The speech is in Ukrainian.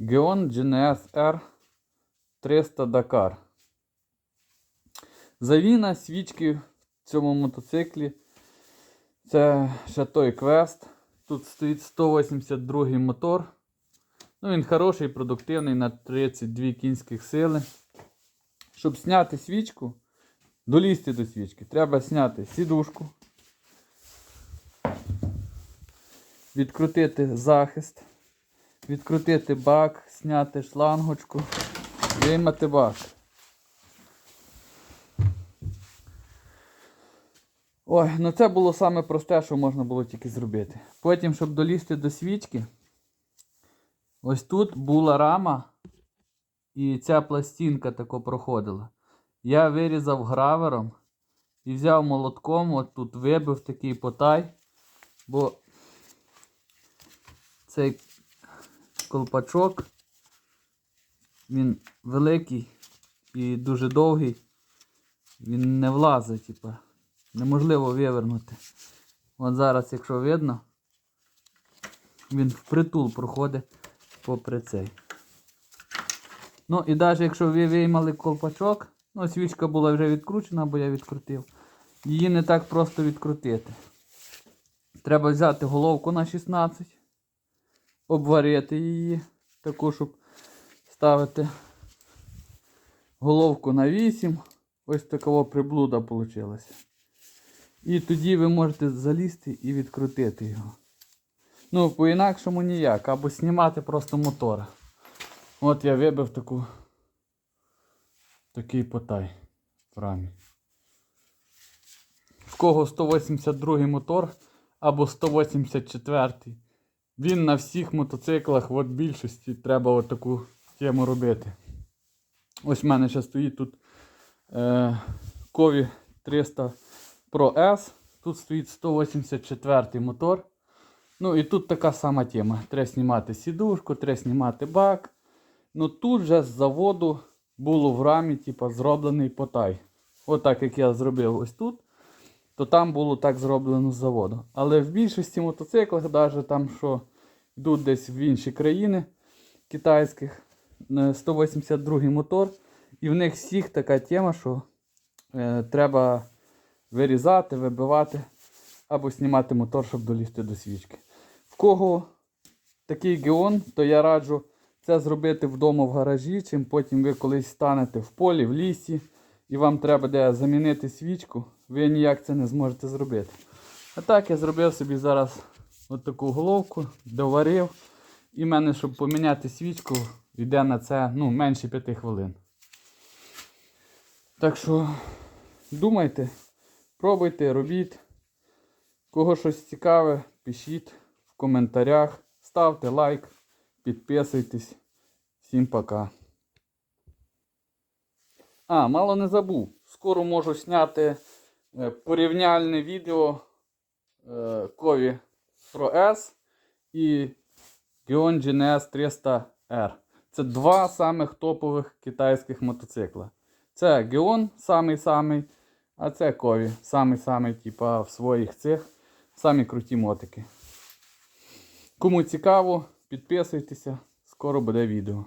Geon GNS R 300 Dakar. Завіна свічки в цьому мотоциклі. Це ще той квест. Тут стоїть 182 мотор. Ну, він хороший, продуктивний на 32 кінських сили. Щоб зняти свічку, долізти до свічки, треба зняти сідушку, відкрутити захист, відкрутити бак, зняти шлангочку, виймати бак. Ой, ну це було саме просте, що можна було тільки зробити. Потім, щоб долізти до свічки, ось тут була рама, і ця пластинка тако проходила. Я вирізав гравером і взяв молотком, от тут вибив такий потай, бо цей колпачок, він великий і дуже довгий, він не влазить, типа. Неможливо вивернути. От зараз, якщо видно, він впритул проходить попри цей. Ну і навіть якщо ви виймали колпачок, ну свічка була вже відкручена, бо я відкрутив. Її не так просто відкрутити. Треба взяти головку на 16, обварити її, таку, щоб ставити головку на 8. Ось такого приблуда вийшла. І тоді ви можете залізти і відкрутити його. Ну, по-інакшому ніяк, або знімати просто мотора. От я вибив таку такий потай в рамі. В кого 182 мотор або 184. Він на всіх мотоциклах, от більшості, треба от таку тему робити. Ось в мене ще стоїть тут е, Кові 300 Pro S. Тут стоїть 184 мотор. Ну і тут така сама тема. Треба знімати сідушку, треба знімати бак. Ну тут же з заводу було в рамі типу, зроблений потай. Отак як я зробив ось тут, то там було так зроблено з заводу. Але в більшості мотоциклах, навіть там, що йдуть десь в інші країни китайських, е, 182 мотор. І в них всіх така тема, що е, треба вирізати, вибивати або знімати мотор, щоб долізти до свічки. В кого такий геон, то я раджу це зробити вдома в гаражі, чим потім ви колись станете в полі, в лісі, і вам треба де замінити свічку, ви ніяк це не зможете зробити. А так я зробив собі зараз от таку головку, доварив. І в мене, щоб поміняти свічку, йде на це ну, менше 5 хвилин. Так що думайте, пробуйте, робіть. Кого щось цікаве, пишіть в коментарях, ставте лайк, підписуйтесь. Всім пока. А, мало не забув. Скоро можу зняти порівняльне відео е, Кові Pro S і Gion GNS 300R. Це два самих топових китайських мотоцикла. Це Geon самий-самий, а це Кові. Самий-самий, типа в своїх цих самі круті мотики. Кому цікаво, підписуйтеся, скоро буде відео.